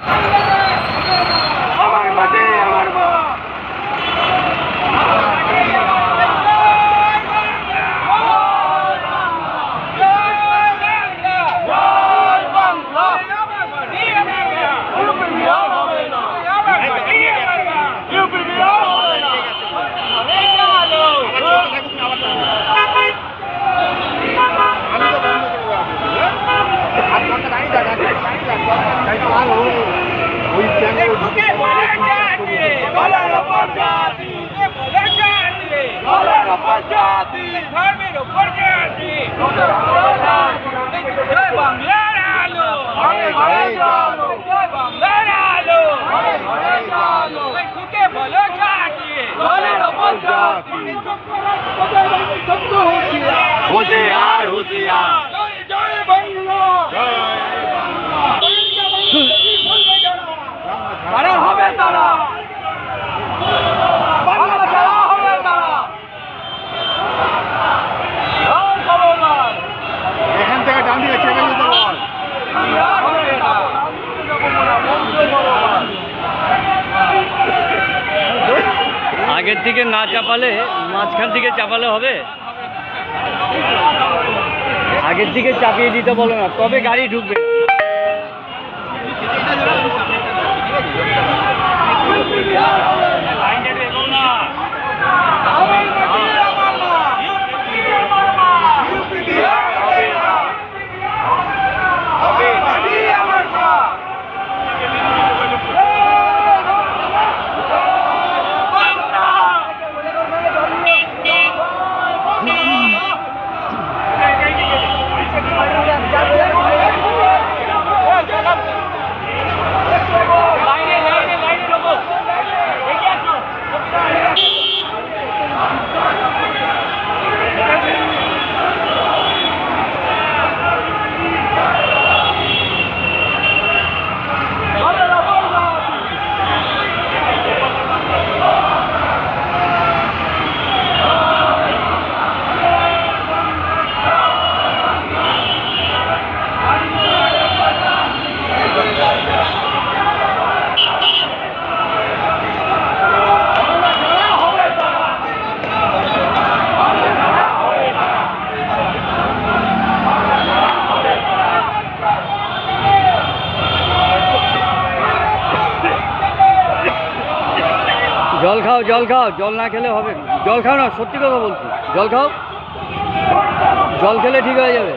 আমার ধর্মের উপর জাতি জয় বাংলার আলো। জয় বাংলার আলো। ঢুকে বলো জাতি। হুঁশিয়ার হুঁশিয়ার জয় বাংলা তারা হবে তারা বাংলা ছাড়া হবে তারা জয় খবরদার এখান থেকে ডান দিকে চেপে যেতে বল আগের দিকে না চাপালে মাঝখান থেকে চাপালে হবে। আগের দিকে চাপিয়ে দিতে বলো না তবে গাড়ি ঢুকবে? খাও, জল খাও, জল না খেলে হবে। জল খাও না, সত্যি কথা বলছি জল খাও, জল খেলে ঠিক হয়ে যাবে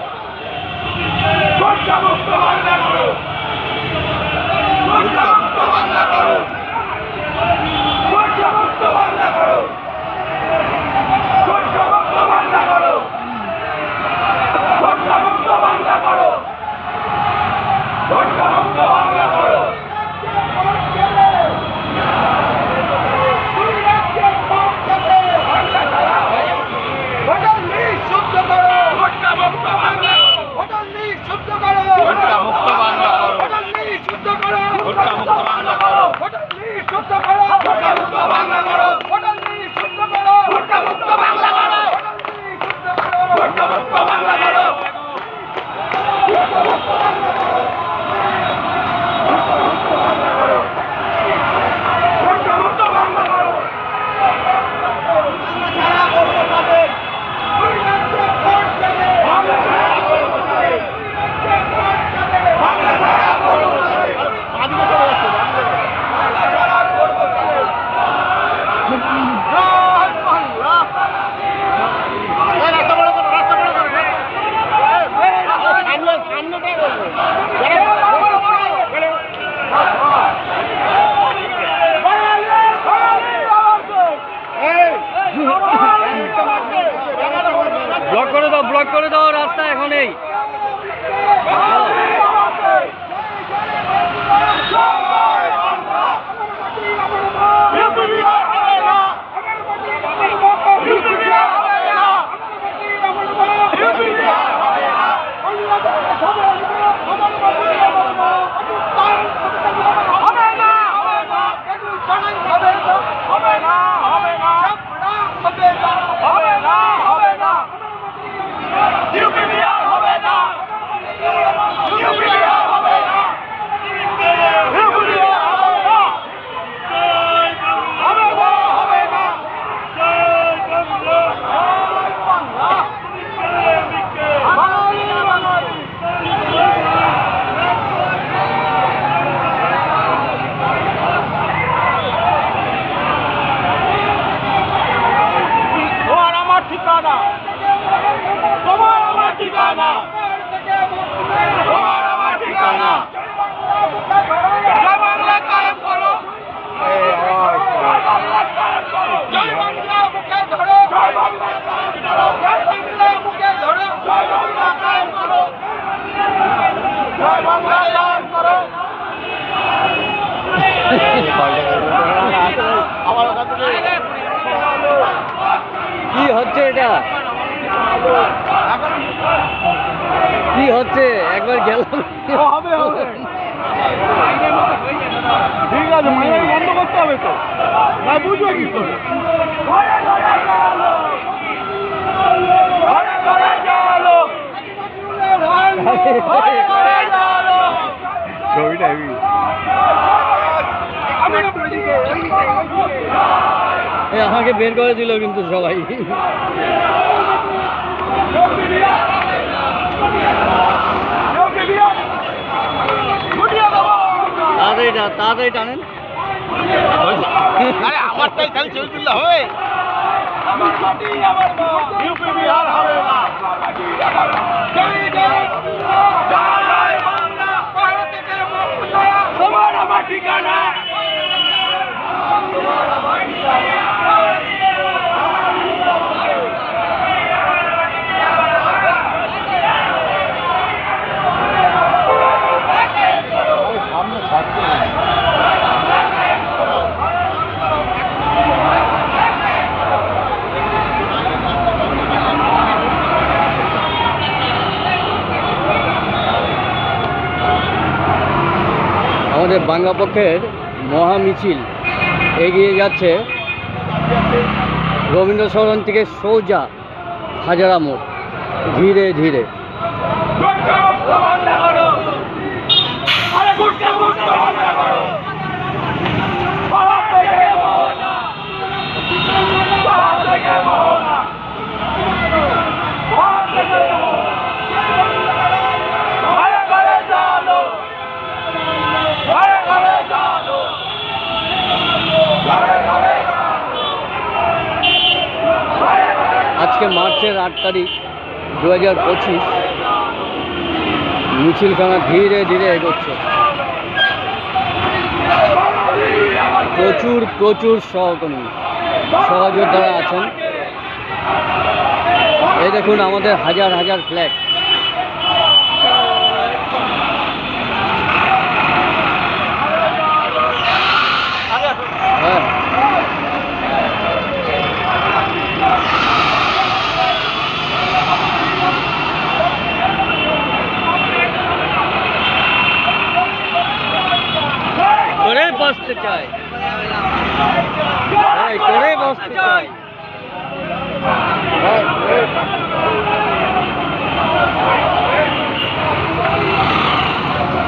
ব্লক করে দাও ব্লক করে দাও রাস্তা এখন এই। ঠিকানা। তোমার আমার ঠিকানা। তোমার আমার ঠিকানা। Bye. হচ্ছে এটা? কি হচ্ছে? একবার গেলাম। হবে হবে। ঠিক আছে মাইনারি বন্ধ করতে হবে তো। না বুঝব কি করে? ছবিটা আমি আমাকে বের করে দিল কিন্তু সবাই। তাড়াতাড়ি তাড়াতাড়ি টানেন। আমারটাই খালি ছবি তুললে হবে। ইউপি বিহার হবে না। আমাদের বাংলা পক্ষের মহা মিছিল এগিয়ে যাচ্ছে। রবীন্দ্র থেকে সোজা হাজারা মোড়। ধীরে ধীরে। গুটকা মুক্ত আট তারিখ দু হাজার পঁচিশ মিছিলখানা ধীরে ধীরে এগোচ্ছে। প্রচুর প্রচুর সহকর্মী, সহযোদ্ধারা আছেন। এই দেখুন, আমাদের হাজার হাজার ফ্ল্যাগ হ্যাঁ করে বসতে চাই এই, করে বসতে চাই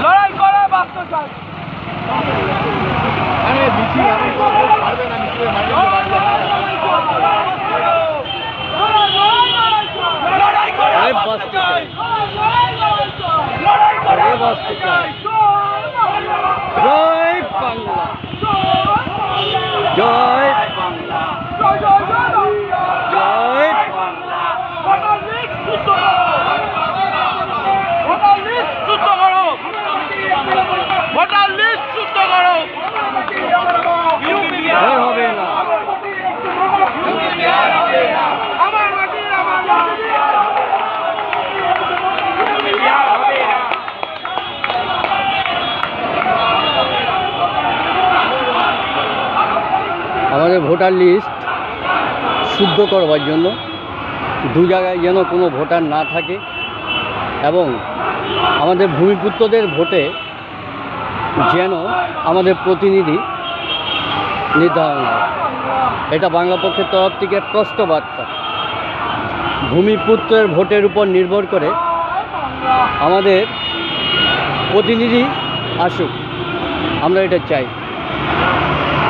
লড়াই করে বাঁচতে চাই আরে মিছিল এখন তো কেউ ছাড়বে না মিছিলে মাইনে লড়াই করে আরে বাঁচতে বাঁচতে চাই চাই। লড়াই করে করে বাঁচতে বাঁচতে চাই জয় বাংলা জয় বাংলা জয় জয় জয় বাংলা জয় বাংলা ভোটার লিস্ট যুদ্ধ করো ভোটার লিস্ট যুদ্ধ করো ভোটার লিস্ট যুদ্ধ করো আর হবে না আমার মাটি আমার মাটি হবে না আমাদের ভোটার লিস্ট শুদ্ধ করবার জন্য দু জায়গায় যেন কোনো ভোটার না থাকে এবং আমাদের ভূমিপুত্রদের ভোটে যেন আমাদের প্রতিনিধি নির্ধারণ হয়। এটা বাংলা পক্ষের তরফ থেকে স্পষ্ট বার্তা। ভূমিপুত্রের ভোটের উপর নির্ভর করে আমাদের প্রতিনিধি আসুক, আমরা এটা চাই।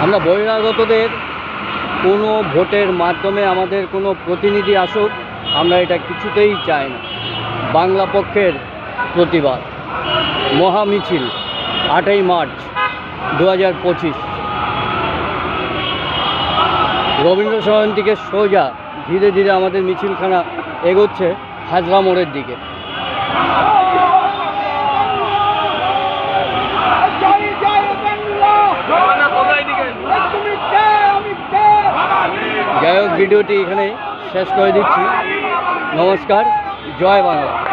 আমরা বহিরাগতদের কোনো ভোটের মাধ্যমে আমাদের কোনো প্রতিনিধি আসুক, আমরা এটা কিছুতেই চাই না। বাংলা পক্ষের প্রতিবাদ। মহা মিছিল আটই মার্চ দু হাজার পঁচিশ। রবীন্দ্র সোজা, ধীরে ধীরে আমাদের মিছিলখানা এগোচ্ছে হাজরা মোড়ের দিকে জয় জয় বাংলা তুমি কে আমি কে যাই হোক ভিডিওটি এখানে শেষ করে দিচ্ছি। নমস্কার জয় বাংলা।